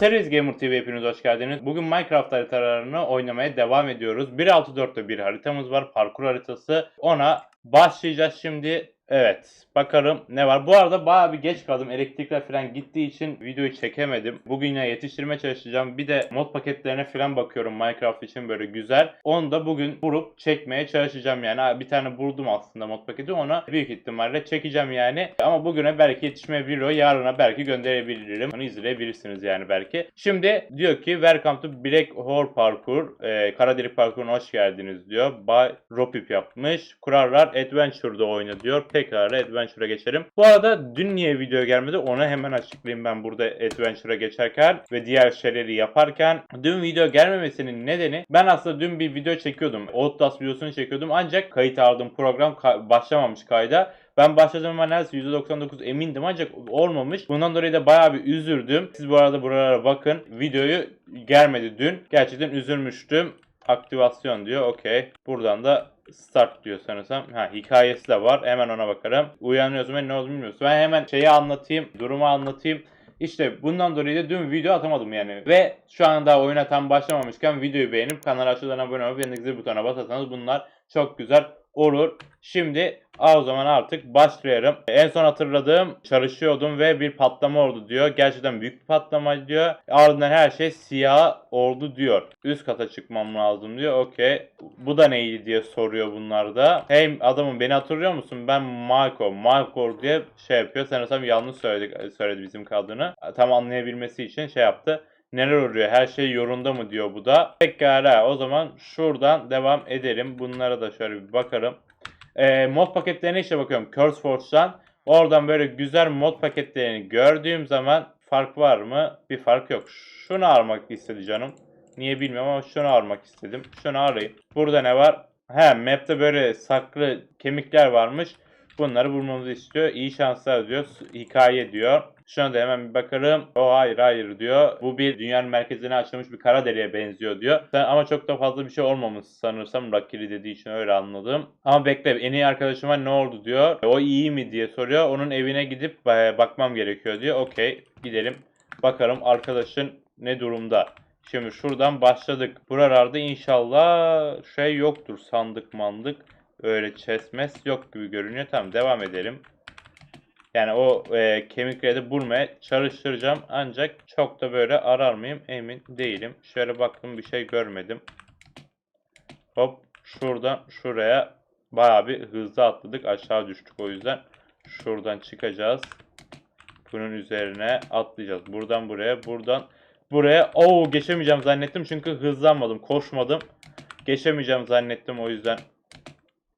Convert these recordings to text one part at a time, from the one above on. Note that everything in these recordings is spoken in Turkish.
Series Gamer TV hepiniz hoş geldiniz. Bugün Minecraft haritalarını oynamaya devam ediyoruz. 1.6.4'te bir haritamız var. Parkur haritası. Ona başlayacağız şimdi. Evet. Bakalım ne var. Bu arada bayağı bir geç kaldım. Elektrikler falan gittiği için videoyu çekemedim. Bugün yine yetiştirmeye çalışacağım. Bir de mod paketlerine falan bakıyorum Minecraft için böyle güzel. Onu da bugün vurup çekmeye çalışacağım yani. Bir tane buldum aslında mod paketi. Ona büyük ihtimalle çekeceğim yani. Ama bugüne belki yetişmeyebilir o. Yarına belki gönderebilirim. Onu izleyebilirsiniz yani belki. Şimdi diyor ki Welcome to Black Hole Parkour. Ee, Kara Delik Parkur'una hoş geldiniz diyor. Bay Ropip yapmış. Kurallar Adventure'da oyna diyor. Tekrar Adventure'a geçelim. Bu arada dün niye video gelmedi onu hemen açıklayayım ben burada Adventure'a geçerken ve diğer şeyleri yaparken. Dün video gelmemesinin nedeni ben aslında dün bir video çekiyordum. Outlast videosunu çekiyordum ancak kayıt aldığım program ka- başlamamış kayda. Ben başladığımda neredeyse %99 emindim ancak olmamış. Bundan dolayı da bayağı bir üzüldüm. Siz bu arada buralara bakın. Videoyu gelmedi dün. Gerçekten üzülmüştüm. Aktivasyon diyor. Okey. Buradan da start diyor sanırsam. Ha hikayesi de var. Hemen ona bakarım. Uyanıyorsun ve ne olduğunu bilmiyorsun. Ben hemen şeyi anlatayım. Durumu anlatayım. İşte bundan dolayı da dün video atamadım yani. Ve şu an daha oyuna tam başlamamışken videoyu beğenip kanala aşağıdan abone olup yanındaki zil butonuna basarsanız bunlar çok güzel olur. Şimdi o zaman artık başlayalım. En son hatırladığım çalışıyordum ve bir patlama oldu diyor. Gerçekten büyük bir patlama diyor. Ardından her şey siyah oldu diyor. Üst kata çıkmam lazım diyor. Okey. Bu da neydi diye soruyor bunlar da. Hey adamım beni hatırlıyor musun? Ben Marco. Marco diye şey yapıyor. Sanırsam yanlış söyledik, söyledi bizim kadını. Tam anlayabilmesi için şey yaptı neler oluyor? Her şey yolunda mı diyor bu da. Pekala o zaman şuradan devam edelim. Bunlara da şöyle bir bakalım. Ee, mod paketlerine işte bakıyorum. CurseForge'dan. Oradan böyle güzel mod paketlerini gördüğüm zaman fark var mı? Bir fark yok. Şunu almak istedi canım. Niye bilmiyorum ama şunu almak istedim. Şunu arayayım. Burada ne var? He map'te böyle saklı kemikler varmış. Bunları bulmamızı istiyor. İyi şanslar diyor. Hikaye diyor. Şuna da hemen bir bakalım. O hayır hayır diyor. Bu bir dünyanın merkezine açılmış bir kara deliğe benziyor diyor. Sen, ama çok da fazla bir şey olmamış sanırsam. Lucky dediği için öyle anladım. Ama bekle en iyi arkadaşıma ne oldu diyor. O iyi mi diye soruyor. Onun evine gidip e, bakmam gerekiyor diyor. Okey gidelim. Bakalım arkadaşın ne durumda. Şimdi şuradan başladık. Buralarda inşallah şey yoktur. Sandık mandık. Öyle chestmes yok gibi görünüyor. Tamam devam edelim. Yani o e, kemikleri de bulmaya çalıştıracağım. Ancak çok da böyle arar mıyım emin değilim. Şöyle baktım bir şey görmedim. Hop şuradan şuraya bayağı bir hızlı atladık. Aşağı düştük o yüzden. Şuradan çıkacağız. Bunun üzerine atlayacağız. Buradan buraya, buradan buraya. Oo geçemeyeceğim zannettim çünkü hızlanmadım, koşmadım. Geçemeyeceğim zannettim o yüzden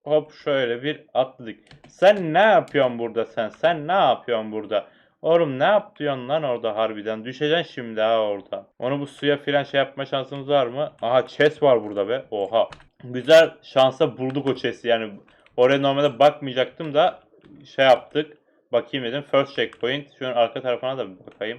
Hop şöyle bir atladık. Sen ne yapıyorsun burada sen? Sen ne yapıyorsun burada? Oğlum ne yapıyorsun lan orada harbiden? Düşeceksin şimdi ha orada. Onu bu suya filan şey yapma şansımız var mı? Aha chest var burada be. Oha. Güzel şansa bulduk o chest'i yani. Oraya normalde bakmayacaktım da şey yaptık. Bakayım dedim. First checkpoint. Şunun arka tarafına da bir bakayım.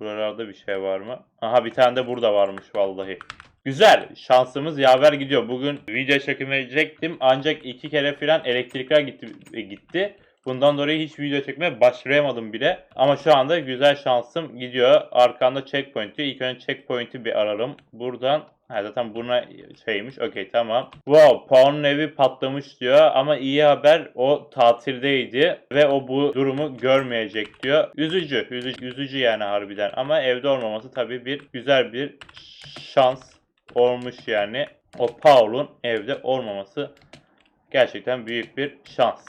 Buralarda bir şey var mı? Aha bir tane de burada varmış vallahi. Güzel. Şansımız yaver gidiyor. Bugün video çekmeyecektim ancak iki kere filan elektrikler gitti. e, gitti. Bundan dolayı hiç video çekmeye başlayamadım bile. Ama şu anda güzel şansım gidiyor. Arkanda checkpoint diyor. İlk önce checkpoint'i bir ararım. Buradan Ha, zaten buna şeymiş. Okey tamam. Wow Paul'un evi patlamış diyor. Ama iyi haber o tatildeydi. Ve o bu durumu görmeyecek diyor. Üzücü. Üzücü, üzücü yani harbiden. Ama evde olmaması tabii bir güzel bir şans olmuş yani. O Paul'un evde olmaması gerçekten büyük bir şans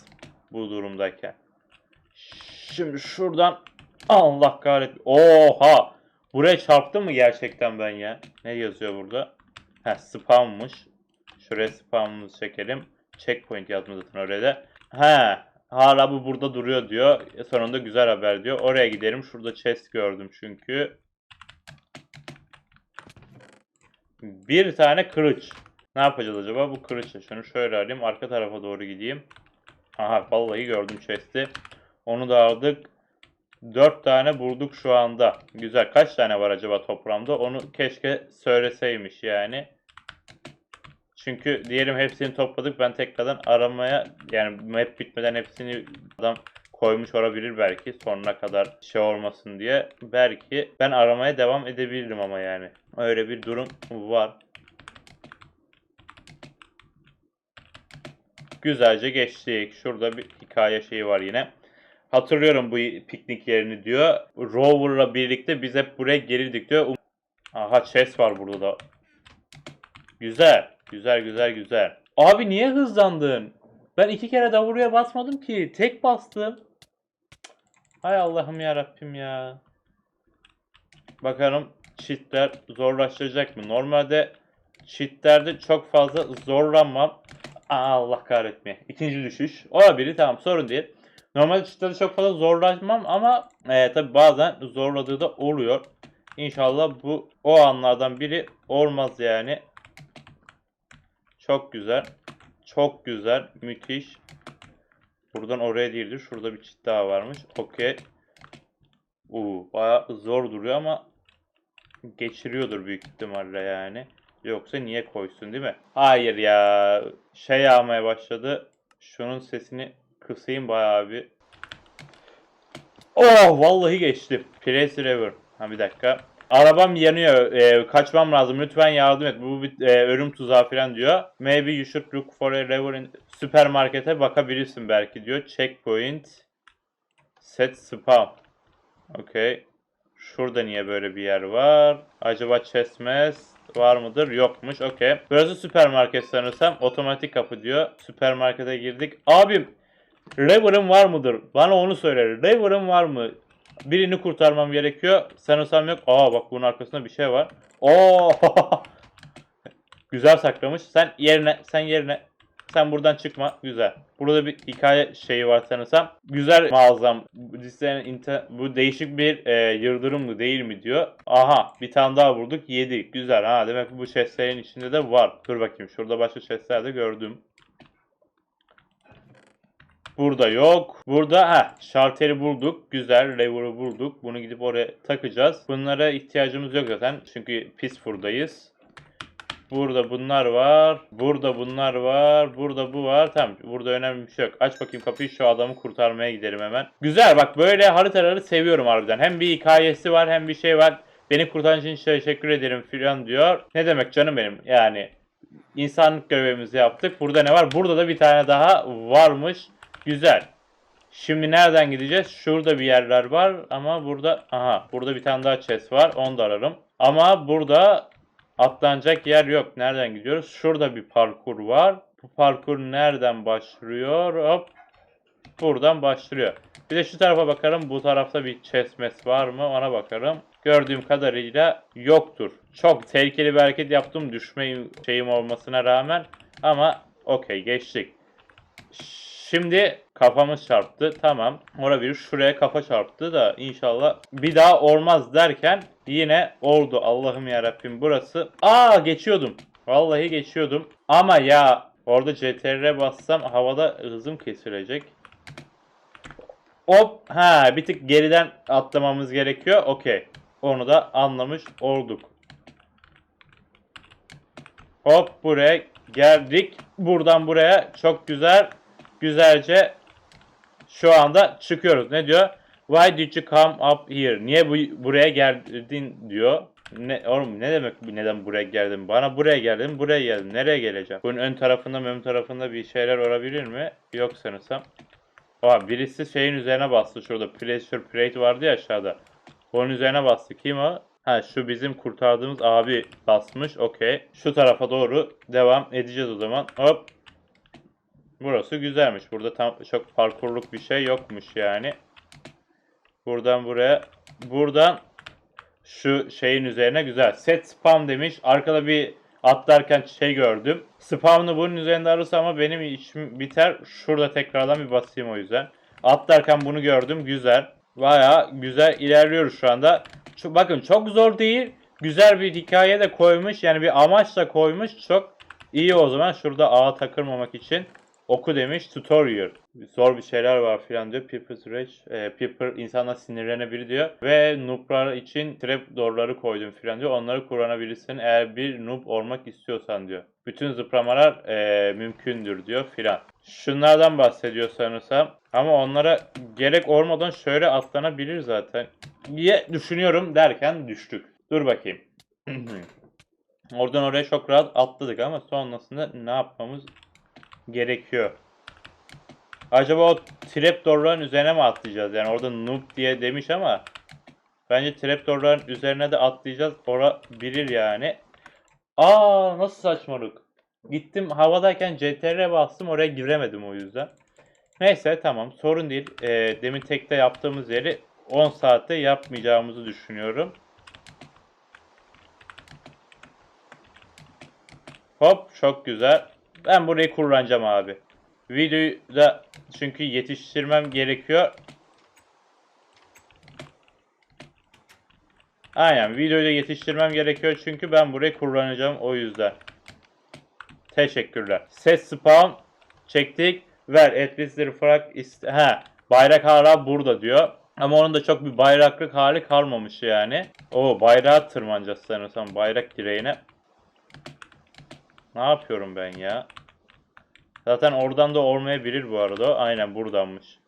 bu durumdayken. Şimdi şuradan Allah kahretsin. Oha! Buraya çarptım mı gerçekten ben ya? Ne yazıyor burada? Ha spammış. Şuraya spamımızı çekelim. Checkpoint yazmış zaten oraya da. Ha hala bu burada duruyor diyor. Sonunda güzel haber diyor. Oraya gidelim. Şurada chest gördüm çünkü. Bir tane kılıç. Ne yapacağız acaba bu kılıçla? Şunu şöyle alayım. Arka tarafa doğru gideyim. Aha vallahi gördüm chest'i. Onu da aldık. 4 tane bulduk şu anda. Güzel. Kaç tane var acaba toplamda? Onu keşke söyleseymiş yani. Çünkü diyelim hepsini topladık. Ben tekrardan aramaya yani map bitmeden hepsini adam koymuş olabilir belki sonuna kadar şey olmasın diye. Belki ben aramaya devam edebilirim ama yani. Öyle bir durum var. Güzelce geçtik. Şurada bir hikaye şeyi var yine. Hatırlıyorum bu piknik yerini diyor. Rover'la birlikte biz hep buraya gelirdik diyor. Um- Aha chest var burada da. Güzel. Güzel güzel güzel. Abi niye hızlandın? Ben iki kere davuluya basmadım ki. Tek bastım. Hay Allah'ım ya Rabbim ya. Bakalım cheatler zorlaştıracak mı? Normalde cheatlerde çok fazla zorlanmam. Aa, Allah kahretmeye. İkinci düşüş. Olabilir tamam sorun değil. Normalde cheatlerde çok fazla zorlanmam ama e, tabi bazen zorladığı da oluyor. İnşallah bu o anlardan biri olmaz yani. Çok güzel. Çok güzel. Müthiş. Buradan oraya değildir. Şurada bir çit daha varmış. Okey. Uuu bayağı zor duruyor ama geçiriyordur büyük ihtimalle yani. Yoksa niye koysun değil mi? Hayır ya. Şey yağmaya başladı. Şunun sesini kısayım bayağı bir. Oh vallahi geçtim. Place River. Ha bir dakika. Arabam yanıyor. Ee, kaçmam lazım. Lütfen yardım et. Bu bir e, ölüm tuzağı falan diyor. Maybe you should look for a river in süpermarkete bakabilirsin belki diyor. Checkpoint. Set spam. Okay. Şurada niye böyle bir yer var? Acaba chestmes var mıdır? Yokmuş. Okey. Burası süpermarket sanırsam. Otomatik kapı diyor. Süpermarkete girdik. Abim River'ın var mıdır? Bana onu söyle. River'ın var mı? Birini kurtarmam gerekiyor. Sanırsam yok. Aa bak bunun arkasında bir şey var. Oo. Güzel saklamış. Sen yerine, sen yerine. Sen buradan çıkma. Güzel. Burada bir hikaye şeyi var sanırsam. Güzel mağazam. Bu değişik bir e, yıldırım mı değil mi diyor. Aha bir tane daha vurduk. 7. Güzel. Ha demek ki bu chestlerin içinde de var. Dur bakayım. Şurada başka chestler de gördüm. Burada yok. Burada ha şarteri bulduk. Güzel. Lever'ı bulduk. Bunu gidip oraya takacağız. Bunlara ihtiyacımız yok zaten. Çünkü pis furdayız. Burada bunlar var. Burada bunlar var. Burada bu var. Tamam. Burada önemli bir şey yok. Aç bakayım kapıyı. Şu adamı kurtarmaya gidelim hemen. Güzel. Bak böyle haritaları seviyorum harbiden. Hem bir hikayesi var hem bir şey var. Beni kurtarın için teşekkür ederim filan diyor. Ne demek canım benim? Yani insanlık görevimizi yaptık. Burada ne var? Burada da bir tane daha varmış. Güzel. Şimdi nereden gideceğiz? Şurada bir yerler var ama burada aha burada bir tane daha chest var. Onu da ararım. Ama burada atlanacak yer yok. Nereden gidiyoruz? Şurada bir parkur var. Bu parkur nereden başlıyor? Hop. Buradan başlıyor. Bir de şu tarafa bakarım. Bu tarafta bir chest mess var mı? Ona bakarım. Gördüğüm kadarıyla yoktur. Çok tehlikeli bir hareket yaptım düşme şeyim olmasına rağmen. Ama okey geçtik. Şimdi kafamız çarptı. Tamam. Ora bir şuraya kafa çarptı da inşallah bir daha olmaz derken yine oldu. Allah'ım ya Rabbim burası. Aa geçiyordum. Vallahi geçiyordum. Ama ya orada CTR'e bassam havada hızım kesilecek. Hop. Ha bir tık geriden atlamamız gerekiyor. Okey. Onu da anlamış olduk. Hop buraya geldik. Buradan buraya çok güzel güzelce şu anda çıkıyoruz. Ne diyor? Why did you come up here? Niye bu, buraya geldin diyor. Ne, oğlum ne demek neden buraya geldin? Bana buraya geldin, buraya geldim. Nereye geleceğim? Bunun ön tarafında, ön tarafında bir şeyler olabilir mi? Yok sanırsam. Aa, birisi şeyin üzerine bastı şurada. Pressure plate vardı ya aşağıda. Onun üzerine bastı. Kim o? Ha şu bizim kurtardığımız abi basmış. Okey. Şu tarafa doğru devam edeceğiz o zaman. Hop. Burası güzelmiş. Burada tam çok parkurluk bir şey yokmuş yani. Buradan buraya. Buradan şu şeyin üzerine güzel. Set spam demiş. Arkada bir atlarken şey gördüm. Spamını bunun üzerinde ararsa ama benim işim biter. Şurada tekrardan bir basayım o yüzden. Atlarken bunu gördüm. Güzel. Baya güzel ilerliyoruz şu anda. Şu, bakın çok zor değil. Güzel bir hikaye de koymuş. Yani bir amaçla koymuş. Çok iyi o zaman. Şurada ağa takılmamak için. Oku demiş tutorial. Zor bir şeyler var filan diyor. People's Rage. E, people insanlar sinirlenebilir diyor. Ve nooblar için trapdoor'ları koydum filan diyor. Onları kullanabilirsin eğer bir noob olmak istiyorsan diyor. Bütün zıplamalar e, mümkündür diyor filan. Şunlardan bahsediyor sanırsam. Ama onlara gerek olmadan şöyle atlanabilir zaten. diye düşünüyorum derken düştük. Dur bakayım. Oradan oraya çok rahat atladık ama sonrasında ne yapmamız gerekiyor? Acaba o trapdoor'ların üzerine mi atlayacağız? Yani orada noob diye demiş ama bence trapdoor'ların üzerine de atlayacağız. Ora bilir yani. Aa nasıl saçmalık. Gittim havadayken CTR'e bastım oraya giremedim o yüzden. Neyse tamam sorun değil. Ee, demin tekte yaptığımız yeri 10 saatte yapmayacağımızı düşünüyorum. Hop çok güzel. Ben burayı kullanacağım abi. Videoyu da çünkü yetiştirmem gerekiyor. Aynen videoyu da yetiştirmem gerekiyor çünkü ben burayı kullanacağım o yüzden. Teşekkürler. Set spawn çektik. Ver etlisleri frak iste... Ha bayrak hala burada diyor. Ama onun da çok bir bayraklık hali kalmamış yani. O bayrağa tırmanacağız sanırsam bayrak direğine. Ne yapıyorum ben ya? Zaten oradan da olmayabilir bu arada. Aynen buradanmış.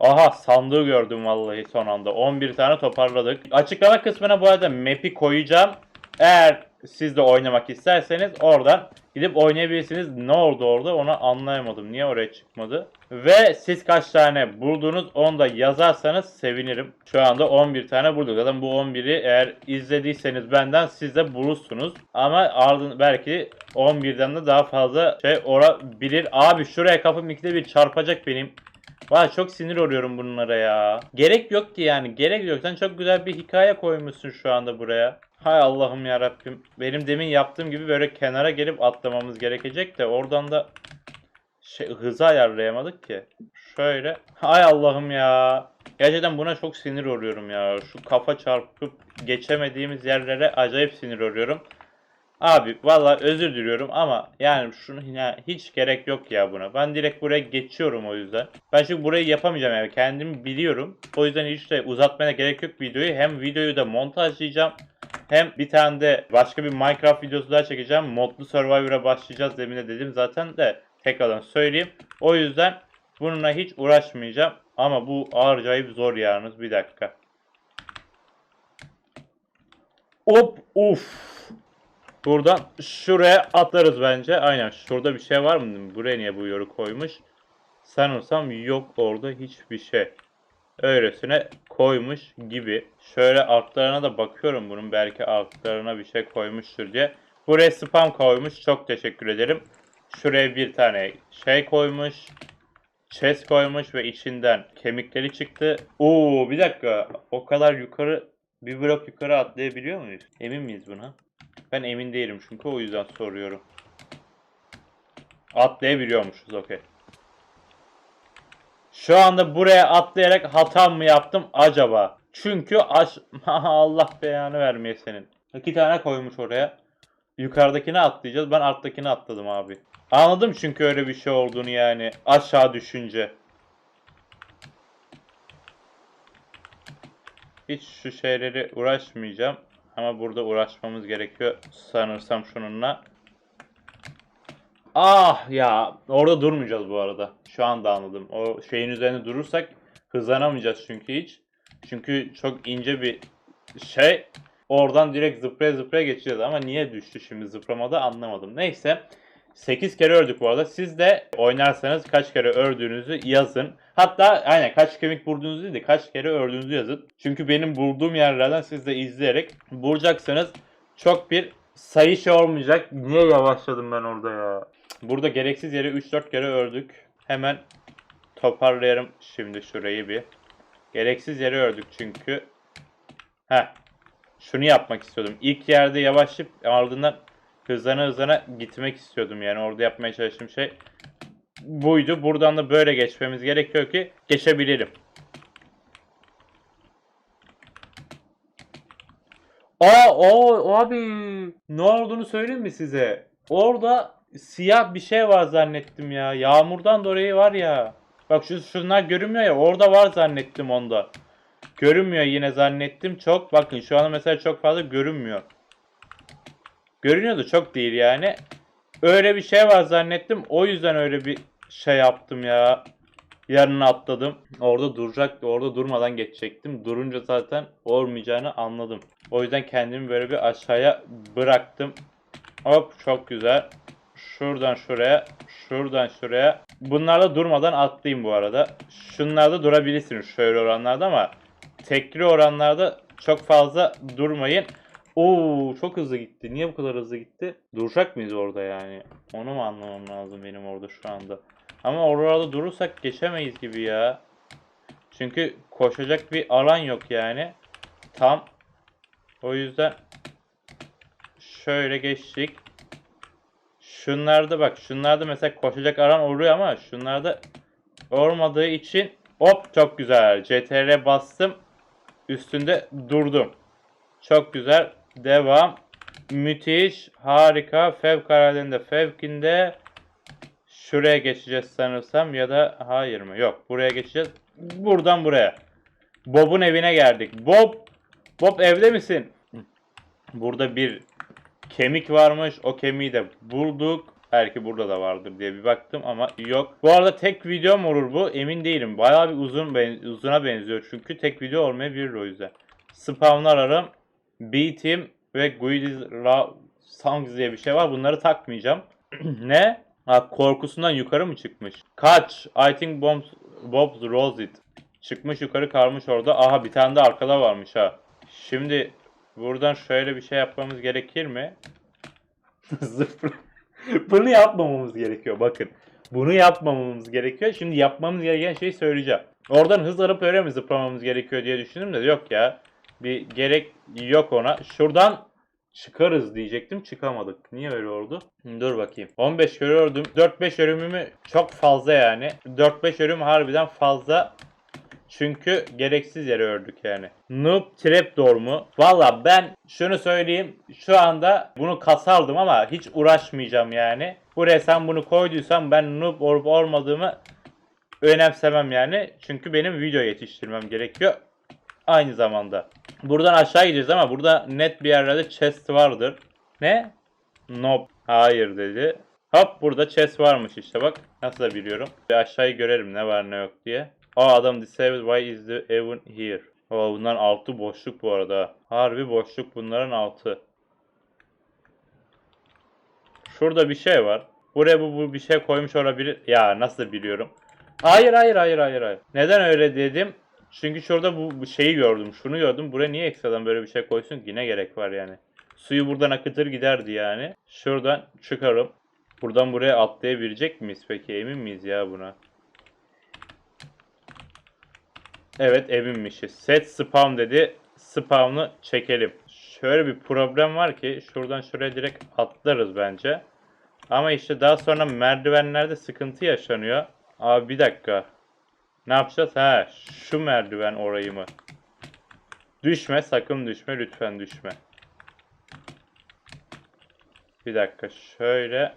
Aha sandığı gördüm vallahi son anda. 11 tane toparladık. Açıklama kısmına bu arada map'i koyacağım. Eğer siz de oynamak isterseniz oradan gidip oynayabilirsiniz. Ne oldu orada onu anlayamadım. Niye oraya çıkmadı? Ve siz kaç tane buldunuz onu da yazarsanız sevinirim. Şu anda 11 tane bulduk. Zaten bu 11'i eğer izlediyseniz benden siz de bulursunuz. Ama ardın belki 11'den de daha fazla şey olabilir. Abi şuraya kapım ikide bir çarpacak benim. Vay çok sinir oluyorum bunlara ya. Gerek yok ki yani. Gerek yok. Sen çok güzel bir hikaye koymuşsun şu anda buraya. Hay Allah'ım ya Rabbim. Benim demin yaptığım gibi böyle kenara gelip atlamamız gerekecek de oradan da şey, hızı ayarlayamadık ki. Şöyle. Hay Allah'ım ya. Gerçekten buna çok sinir oluyorum ya. Şu kafa çarpıp geçemediğimiz yerlere acayip sinir oluyorum. Abi valla özür diliyorum ama yani şunu ya hiç gerek yok ya buna. Ben direkt buraya geçiyorum o yüzden. Ben çünkü burayı yapamayacağım yani kendimi biliyorum. O yüzden hiç de uzatmaya gerek yok videoyu. Hem videoyu da montajlayacağım. Hem bir tane de başka bir Minecraft videosu daha çekeceğim. Modlu Survivor'a başlayacağız demin de dedim zaten de tekrardan söyleyeyim. O yüzden bununla hiç uğraşmayacağım. Ama bu acayip zor yalnız bir dakika. Hop uf. Buradan şuraya atlarız bence. Aynen şurada bir şey var mı? Buraya niye bu yoru koymuş? Sanırsam yok orada hiçbir şey. Öylesine koymuş gibi. Şöyle altlarına da bakıyorum bunun. Belki altlarına bir şey koymuştur diye. Buraya spam koymuş. Çok teşekkür ederim. Şuraya bir tane şey koymuş. Chest koymuş ve içinden kemikleri çıktı. Oo bir dakika. O kadar yukarı bir blok yukarı atlayabiliyor muyuz? Emin miyiz buna? Ben emin değilim çünkü o yüzden soruyorum. Atlayabiliyormuşuz okey. Şu anda buraya atlayarak hata mı yaptım acaba? Çünkü aş... Allah beyanı vermeye senin. İki tane koymuş oraya. Yukarıdakini atlayacağız. Ben alttakini atladım abi. Anladım çünkü öyle bir şey olduğunu yani. Aşağı düşünce. Hiç şu şeyleri uğraşmayacağım. Ama burada uğraşmamız gerekiyor sanırsam şununla. Ah ya orada durmayacağız bu arada. Şu anda anladım. O şeyin üzerinde durursak hızlanamayacağız çünkü hiç. Çünkü çok ince bir şey. Oradan direkt zıplaya zıplaya geçeceğiz ama niye düştü şimdi zıplamada anlamadım. Neyse 8 kere ördük bu arada. Siz de oynarsanız kaç kere ördüğünüzü yazın. Hatta aynen kaç kemik vurduğunuzu değil de kaç kere ördüğünüzü yazın. Çünkü benim bulduğum yerlerden siz de izleyerek vuracaksanız çok bir sayı şey olmayacak. Niye yavaşladım ben orada ya? Burada gereksiz yere 3-4 kere ördük. Hemen toparlayalım şimdi şurayı bir. Gereksiz yere ördük çünkü. Heh. Şunu yapmak istiyordum. İlk yerde yavaşlayıp ardından hızlana hızlana gitmek istiyordum. Yani orada yapmaya çalıştığım şey buydu. Buradan da böyle geçmemiz gerekiyor ki geçebilirim. Aa, o abi ne olduğunu söyleyeyim mi size? Orada siyah bir şey var zannettim ya. Yağmurdan dolayı var ya. Bak şu şunlar görünmüyor ya. Orada var zannettim onda. Görünmüyor yine zannettim çok. Bakın şu an mesela çok fazla görünmüyor. Görünüyordu çok değil yani. Öyle bir şey var zannettim. O yüzden öyle bir şey yaptım ya. Yanına atladım. Orada duracaktı. Orada durmadan geçecektim. Durunca zaten olmayacağını anladım. O yüzden kendimi böyle bir aşağıya bıraktım. Hop çok güzel. Şuradan şuraya. Şuradan şuraya. Bunlarla durmadan atlayayım bu arada. Şunlarda durabilirsiniz şöyle oranlarda ama tekli oranlarda çok fazla durmayın. Oo çok hızlı gitti. Niye bu kadar hızlı gitti? Duracak mıyız orada yani? Onu mu anlamam lazım benim orada şu anda? Ama orada durursak geçemeyiz gibi ya. Çünkü koşacak bir alan yok yani. Tam. O yüzden şöyle geçtik. Şunlarda bak şunlarda mesela koşacak alan oluyor ama şunlarda olmadığı için hop çok güzel. CTRL bastım. Üstünde durdum. Çok güzel. Devam. Müthiş. Harika. Fevkaladende fevkinde. Şuraya geçeceğiz sanırsam ya da hayır mı? Yok. Buraya geçeceğiz. Buradan buraya. Bob'un evine geldik. Bob. Bob evde misin? Burada bir kemik varmış. O kemiği de bulduk. Belki burada da vardır diye bir baktım ama yok. Bu arada tek video mu olur bu? Emin değilim. Bayağı bir uzun ben uzuna benziyor çünkü tek video olmayabilir o yüzden. Spawnlar ararım. Beat'im ve Guidi's Ra- Songs diye bir şey var. Bunları takmayacağım. ne? Ha, korkusundan yukarı mı çıkmış? Kaç. I think Bob's, Bob's Rose it. Çıkmış yukarı kalmış orada. Aha bir tane de arkada varmış ha. Şimdi buradan şöyle bir şey yapmamız gerekir mi? Zıpla. Bunu yapmamamız gerekiyor bakın. Bunu yapmamamız gerekiyor. Şimdi yapmamız gereken şeyi söyleyeceğim. Oradan hız alıp öyle mi zıplamamız gerekiyor diye düşündüm de yok ya. Bir gerek yok ona. Şuradan çıkarız diyecektim. Çıkamadık. Niye öyle oldu? Dur bakayım. 15 görüyordum. 4-5 örümümü çok fazla yani. 4-5 örüm harbiden fazla. Çünkü gereksiz yere ördük yani. Noob Trapdoor mu? Valla ben şunu söyleyeyim. Şu anda bunu kasardım ama hiç uğraşmayacağım yani. Buraya sen bunu koyduysan ben noob olup olmadığımı önemsemem yani. Çünkü benim video yetiştirmem gerekiyor. Aynı zamanda. Buradan aşağı gideceğiz ama burada net bir yerlerde chest vardır. Ne? Nope. Hayır dedi. Hop burada chest varmış işte bak. Nasıl da biliyorum. Bir aşağıyı görelim ne var ne yok diye. Aa adam disabled why is the even here? Oo bunların altı boşluk bu arada. Harbi boşluk bunların altı. Şurada bir şey var. Buraya bu, bu bir şey koymuş olabilir. Ya nasıl biliyorum? Hayır hayır hayır hayır hayır. Neden öyle dedim? Çünkü şurada bu, bu şeyi gördüm. Şunu gördüm. Buraya niye ekstradan böyle bir şey koysun ki? Ne gerek var yani? Suyu buradan akıtır giderdi yani. Şuradan çıkarım. Buradan buraya atlayabilecek miyiz peki? Emin miyiz ya buna? Evet eminmişiz. Set spawn dedi. Spawn'ı çekelim. Şöyle bir problem var ki şuradan şuraya direkt atlarız bence. Ama işte daha sonra merdivenlerde sıkıntı yaşanıyor. Abi bir dakika. Ne yapacağız? Ha, şu merdiven orayı mı? Düşme, sakın düşme, lütfen düşme. Bir dakika, şöyle.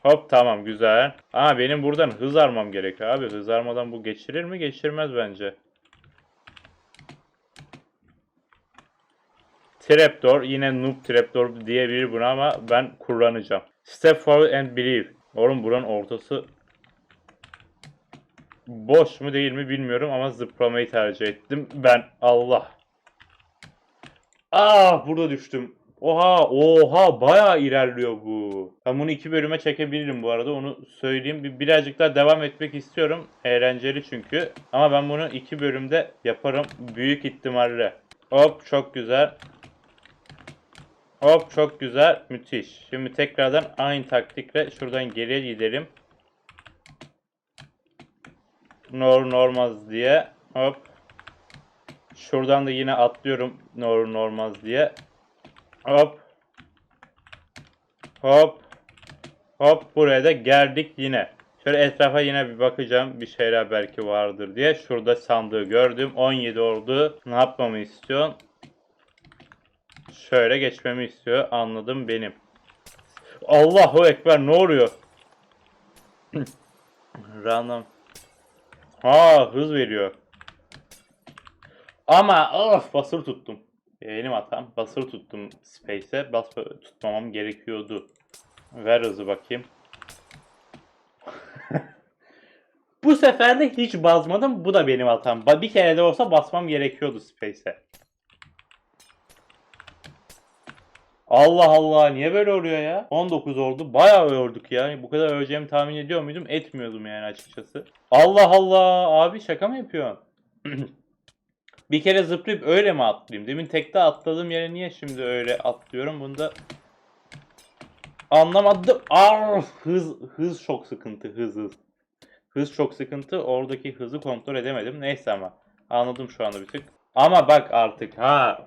Hop tamam güzel. Aa benim buradan hız armam gerekiyor abi. Hız armadan bu geçirir mi? Geçirmez bence. Trapdoor yine noob trapdoor diyebilir buna ama ben kullanacağım. Step forward and believe. Oğlum buranın ortası boş mu değil mi bilmiyorum ama zıplamayı tercih ettim. Ben Allah. Ah burada düştüm. Oha oha bayağı ilerliyor bu. Ben bunu iki bölüme çekebilirim bu arada onu söyleyeyim. Bir, birazcık daha devam etmek istiyorum. Eğlenceli çünkü. Ama ben bunu iki bölümde yaparım. Büyük ihtimalle. Hop çok güzel. Hop çok güzel. Müthiş. Şimdi tekrardan aynı taktikle şuradan geriye gidelim. Nor normaz diye. Hop. Şuradan da yine atlıyorum nor normaz diye. Hop. Hop. Hop buraya da geldik yine. Şöyle etrafa yine bir bakacağım. Bir şeyler belki vardır diye. Şurada sandığı gördüm. 17 oldu. Ne yapmamı istiyorsun? Şöyle geçmemi istiyor. Anladım benim. Allahu Ekber ne oluyor? Random. Ha hız veriyor. Ama of basılı tuttum. Benim hatam. Basılı tuttum Space'e. Bas tutmamam gerekiyordu. Ver hızı bakayım. Bu sefer de hiç basmadım. Bu da benim hatam. Bir kere de olsa basmam gerekiyordu Space'e. Allah Allah niye böyle oluyor ya? 19 oldu. Bayağı ördük ya. Bu kadar öleceğimi tahmin ediyor muydum? Etmiyordum yani açıkçası. Allah Allah abi şaka mı yapıyorsun? bir kere zıplayıp öyle mi atlayayım? Demin tekte atladığım yere niye şimdi öyle atlıyorum? Bunda anlamadım. Ar hız hız çok sıkıntı hız hız. Hız çok sıkıntı. Oradaki hızı kontrol edemedim. Neyse ama. Anladım şu anda bir tık. Ama bak artık ha.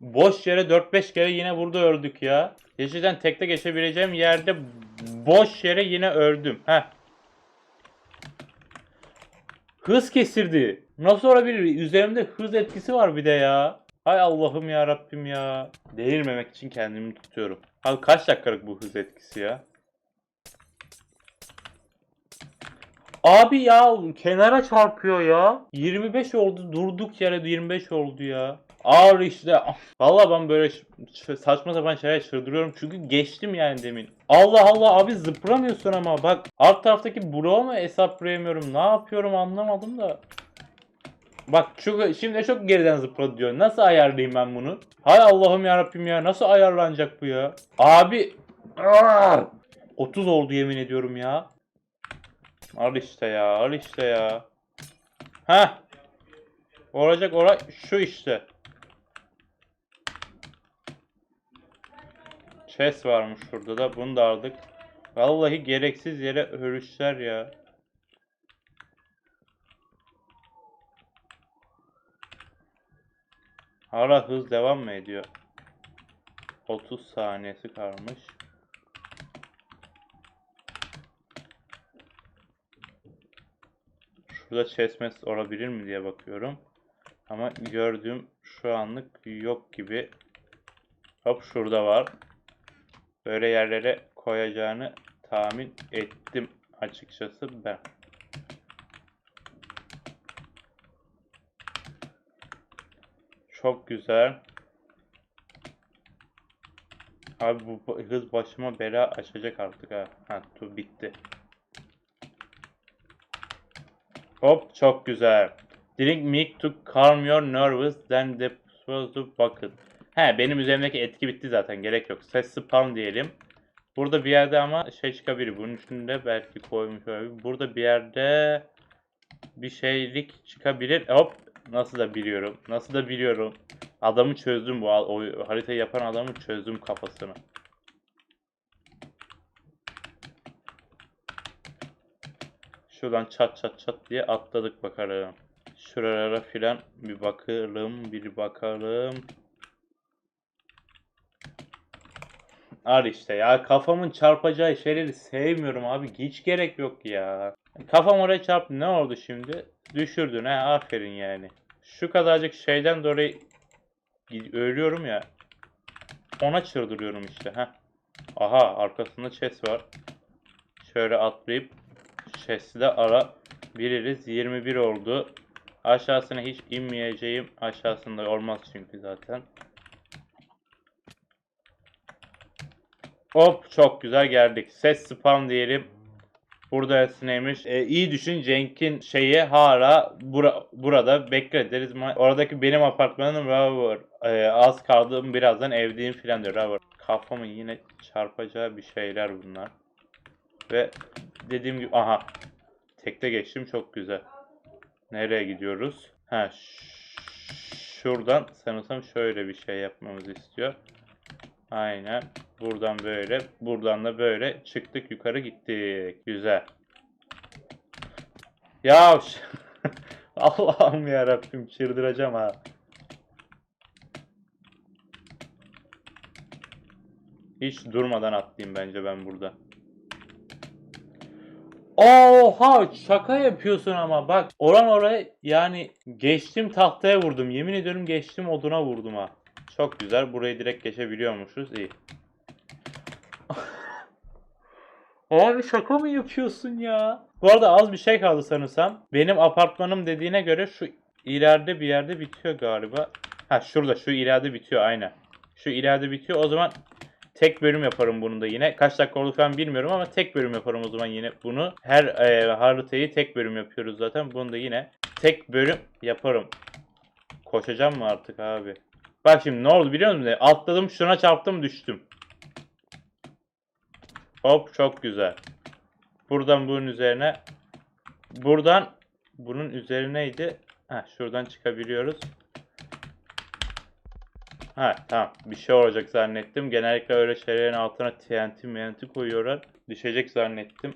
Boş yere 4-5 kere yine burada ördük ya. Gerçekten tekte geçebileceğim yerde boş yere yine ördüm. Heh. Hız kesirdi. Nasıl olabilir? Üzerimde hız etkisi var bir de ya. Hay Allah'ım ya Rabbim ya. Delirmemek için kendimi tutuyorum. Abi kaç dakikalık bu hız etkisi ya? Abi ya kenara çarpıyor ya. 25 oldu durduk yere 25 oldu ya. Ağır işte. Vallahi ben böyle saçma sapan şeyler çıldırıyorum çünkü geçtim yani demin. Allah Allah abi zıplamıyorsun ama bak alt taraftaki bloğu mu hesaplayamıyorum ne yapıyorum anlamadım da. Bak şu, şimdi çok geriden zıpladı diyor. Nasıl ayarlayayım ben bunu? Hay Allah'ım yarabbim ya nasıl ayarlanacak bu ya? Abi Aa! 30 oldu yemin ediyorum ya. Al işte ya, al işte ya. Heh. Olacak olay şu işte. Chest varmış şurada da. Bunu da aldık. Vallahi gereksiz yere hörüşler ya. Hala hız devam mı ediyor? 30 saniyesi kalmış. Şurada chestmes olabilir mi diye bakıyorum. Ama gördüğüm şu anlık yok gibi. Hop şurada var. Böyle yerlere koyacağını tahmin ettim açıkçası ben. Çok güzel. Abi bu hız başıma bela açacak artık ha. Ha dur bitti. Hop çok güzel. Drink milk to calm your nervous then the to bucket. He benim üzerimdeki etki bitti zaten gerek yok. Ses spam diyelim. Burada bir yerde ama şey çıkabilir. Bunun içinde belki koymuş olabilir. Burada bir yerde bir şeylik çıkabilir. Hop nasıl da biliyorum. Nasıl da biliyorum. Adamı çözdüm bu o, haritayı yapan adamı çözdüm kafasını. Şuradan çat çat çat diye atladık bakalım. Şuralara filan bir bakalım, bir bakalım. Al işte ya kafamın çarpacağı şeyleri sevmiyorum abi. Hiç gerek yok ya. Kafam oraya çarptı ne oldu şimdi? Düşürdün ha aferin yani. Şu kadarcık şeyden dolayı ölüyorum ya. Ona çıldırıyorum işte ha. Aha arkasında chest var. Şöyle atlayıp chest'i de ara biliriz. 21 oldu. Aşağısına hiç inmeyeceğim. Aşağısında olmaz çünkü zaten. Hop çok güzel geldik. Ses spam diyelim. Burada neymiş? E, iyi düşün Cenk'in şeyi hala bura, burada bekle Ma- Oradaki benim apartmanım Rover. E, az kaldığım birazdan evdeyim filan diyor Rover. Kafamı yine çarpacağı bir şeyler bunlar. Ve dediğim gibi aha. Tekte geçtim çok güzel. Nereye gidiyoruz? Ha şuradan sanırsam şöyle bir şey yapmamızı istiyor. Aynen. Buradan böyle. Buradan da böyle çıktık yukarı gittik. Güzel. Ya Allah'ım ya Rabbim çıldıracağım ha. Hiç durmadan atlayayım bence ben burada. Oha şaka yapıyorsun ama bak oran oraya yani geçtim tahtaya vurdum yemin ediyorum geçtim oduna vurdum ha. Çok güzel burayı direkt geçebiliyormuşuz iyi. Abi şaka mı yapıyorsun ya? Bu arada az bir şey kaldı sanırsam. Benim apartmanım dediğine göre şu ileride bir yerde bitiyor galiba. Ha şurada şu ileride bitiyor aynen. Şu ileride bitiyor o zaman tek bölüm yaparım bunu da yine. Kaç dakika oldu falan bilmiyorum ama tek bölüm yaparım o zaman yine bunu. Her e, haritayı tek bölüm yapıyoruz zaten. Bunu da yine tek bölüm yaparım. Koşacağım mı artık abi? Bak şimdi ne oldu biliyor musun? Atladım şuna çarptım düştüm. Hop çok güzel. Buradan bunun üzerine buradan bunun üzerineydi. Ha şuradan çıkabiliyoruz. Ha tamam bir şey olacak zannettim. Genellikle öyle şeylerin altına TNT MNT koyuyorlar. Düşecek zannettim.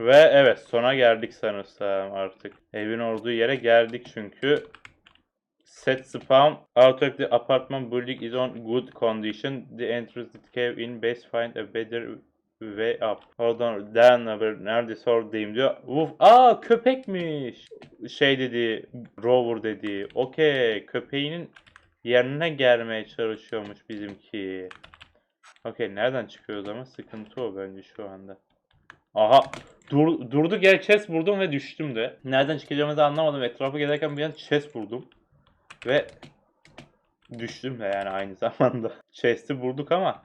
Ve evet sona geldik sanırsam artık. Evin olduğu yere geldik çünkü. Set spawn out of the apartment building is on good condition. The entrance to the cave in base find a better way up. Hold on down number neredeyse oradayım diyor. Uf, aa köpekmiş. Şey dedi Rover dedi. Okey köpeğinin yerine gelmeye çalışıyormuş bizimki. Okey nereden çıkıyoruz ama sıkıntı o bence şu anda. Aha dur, durduk yere chest buldum ve düştüm de. Nereden çıkacağımı da anlamadım. Etrafı gezerken bir an chest buldum. Ve düştüm de yani aynı zamanda. Chest'i bulduk ama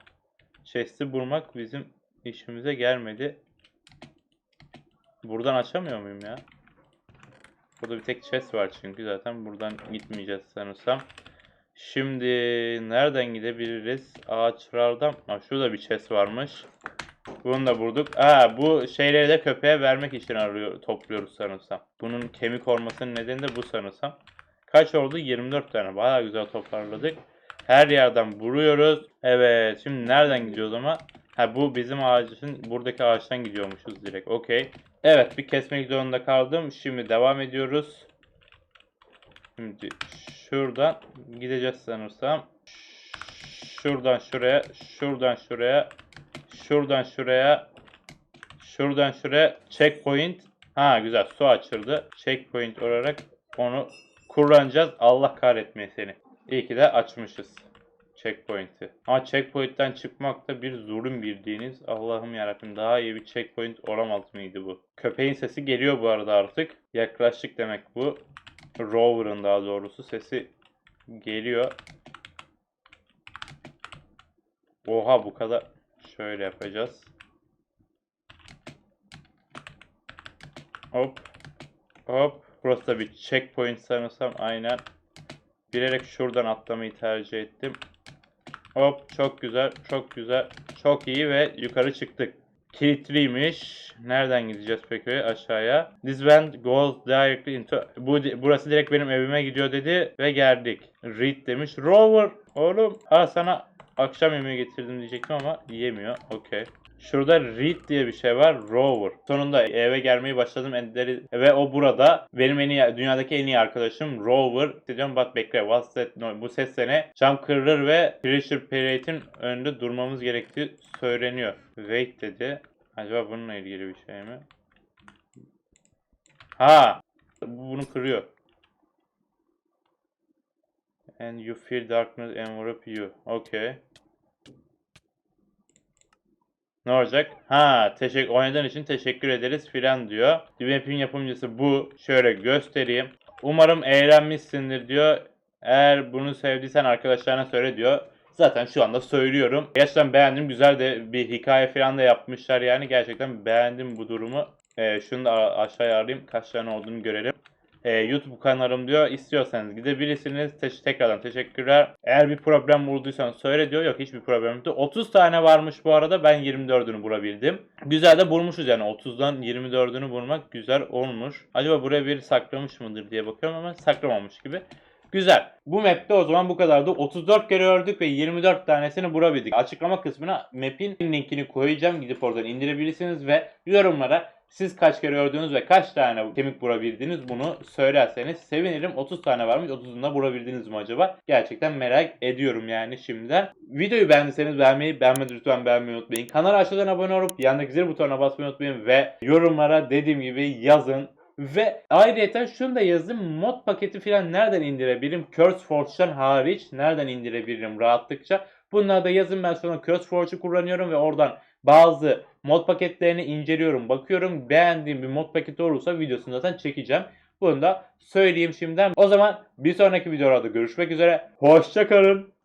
chest'i bulmak bizim işimize gelmedi. Buradan açamıyor muyum ya? Burada bir tek chest var çünkü zaten buradan gitmeyeceğiz sanırsam. Şimdi nereden gidebiliriz? Ağaçlardan. Ha, şurada bir chest varmış. Bunu da bulduk. Aa, bu şeyleri de köpeğe vermek için arıyor, topluyoruz sanırsam. Bunun kemik olmasının nedeni de bu sanırsam. Kaç oldu? 24 tane. Bayağı güzel toparladık. Her yerden vuruyoruz. Evet. Şimdi nereden gidiyoruz ama? Ha bu bizim ağacın buradaki ağaçtan gidiyormuşuz direkt. Okey. Evet bir kesmek zorunda kaldım. Şimdi devam ediyoruz. Şimdi şuradan gideceğiz sanırsam. Şuradan şuraya, şuradan şuraya, şuradan şuraya, şuradan şuraya checkpoint. Ha güzel su açıldı. Checkpoint olarak onu kullanacağız. Allah kahretmeyin seni. İyi ki de açmışız checkpoint'i. Ama checkpoint'ten çıkmak da bir zulüm bildiğiniz. Allah'ım yarabbim daha iyi bir checkpoint olamaz mıydı bu? Köpeğin sesi geliyor bu arada artık. Yaklaştık demek bu. Rover'ın daha doğrusu sesi geliyor. Oha bu kadar. Şöyle yapacağız. Hop. Hop. Burası da bir checkpoint sanırsam aynen. Bilerek şuradan atlamayı tercih ettim. Hop çok güzel, çok güzel, çok iyi ve yukarı çıktık. Kilitliymiş. Nereden gideceğiz peki aşağıya? This van goes directly into... Bu, burası direkt benim evime gidiyor dedi ve geldik. Read demiş. Rover oğlum. Aa sana akşam yemeği getirdim diyecektim ama yiyemiyor. Okey. Şurada Reed diye bir şey var. Rover. Sonunda eve gelmeyi başladım. Enderi ve o burada. Benim en iyi, dünyadaki en iyi arkadaşım Rover. Diyorum bak bekle. What's that noise? Bu ses seni cam kırılır ve pressure parade'in önünde durmamız gerektiği söyleniyor. Wait dedi. Acaba bununla ilgili bir şey mi? Ha! Bu bunu kırıyor. And you feel darkness envelop you. Okay. Ne olacak? Ha, teşekkür oynadığın için teşekkür ederiz filan diyor. Map'in yapımcısı bu. Şöyle göstereyim. Umarım eğlenmişsindir diyor. Eğer bunu sevdiysen arkadaşlarına söyle diyor. Zaten şu anda söylüyorum. Gerçekten beğendim. Güzel de bir hikaye falan da yapmışlar yani. Gerçekten beğendim bu durumu. Ee, şunu da aşağıya alayım. Kaç tane olduğunu görelim. Ee, YouTube kanalım diyor. İstiyorsanız gidebilirsiniz. Teş- tekrardan teşekkürler. Eğer bir problem bulduysan söyle diyor. Yok hiçbir problem yoktu. 30 tane varmış bu arada. Ben 24'ünü bulabildim. Güzel de bulmuşuz yani. 30'dan 24'ünü bulmak güzel olmuş. Acaba buraya bir saklamış mıdır diye bakıyorum ama saklamamış gibi. Güzel. Bu map'te o zaman bu kadardı. 34 kere ördük ve 24 tanesini bulabildik. Açıklama kısmına map'in linkini koyacağım. Gidip oradan indirebilirsiniz ve yorumlara siz kaç kere ördünüz ve kaç tane kemik bulabildiniz bunu söylerseniz sevinirim. 30 tane varmış. 30'unu da bulabildiniz mi acaba? Gerçekten merak ediyorum yani şimdiden. Videoyu beğendiyseniz beğenmeyi, beğenmedi lütfen beğenmeyi unutmayın. Kanala aşağıdan abone olup yandaki zil butonuna basmayı unutmayın ve yorumlara dediğim gibi yazın. Ve ayrıca şunu da yazayım. Mod paketi falan nereden indirebilirim? CurseForge'dan hariç nereden indirebilirim rahatlıkça? Bunları da yazın ben sonra CurseForge'u kullanıyorum ve oradan bazı mod paketlerini inceliyorum, bakıyorum. Beğendiğim bir mod paketi olursa videosunu zaten çekeceğim. Bunu da söyleyeyim şimdiden. O zaman bir sonraki videolarda görüşmek üzere. Hoşçakalın.